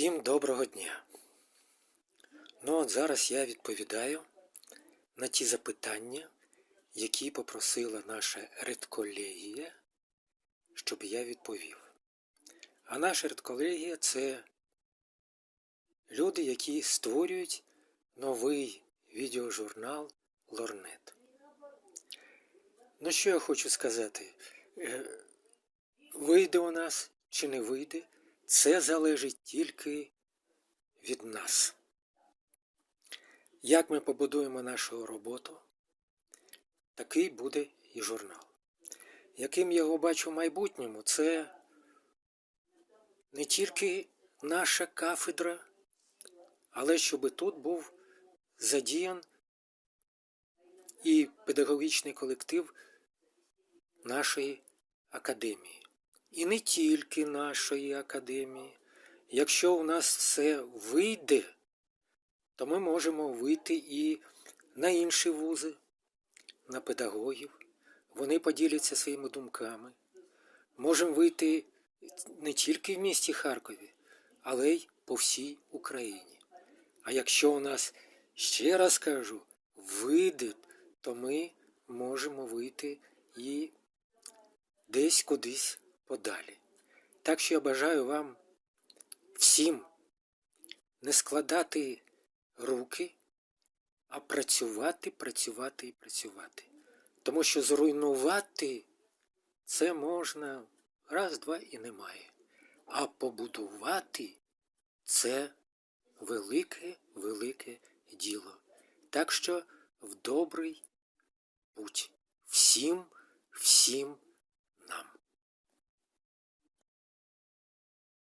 Доброго дня. Ну от зараз я відповідаю на ті запитання, які попросила наша редколегія, щоб я відповів. А наша редколегія це люди, які створюють новий відеожурнал Лорнет. Ну що я хочу сказати? Е, Вийде у нас чи не вийде, це залежить тільки від нас. Як ми побудуємо нашу роботу, такий буде і журнал. Яким я його бачу в майбутньому, це не тільки наша кафедра, але щоб тут був задіян і педагогічний колектив нашої академії. І не тільки нашої академії. Якщо у нас все вийде, то ми можемо вийти і на інші вузи, на педагогів. Вони поділяться своїми думками. Можемо вийти не тільки в місті Харкові, але й по всій Україні. А якщо у нас, ще раз кажу, вийде, то ми можемо вийти і десь кудись подалі. Так що я бажаю вам всім не складати руки, а працювати, працювати і працювати. Тому що зруйнувати це можна раз, два і немає. А побудувати це велике, велике діло. Так що в добрий путь. Всім, всім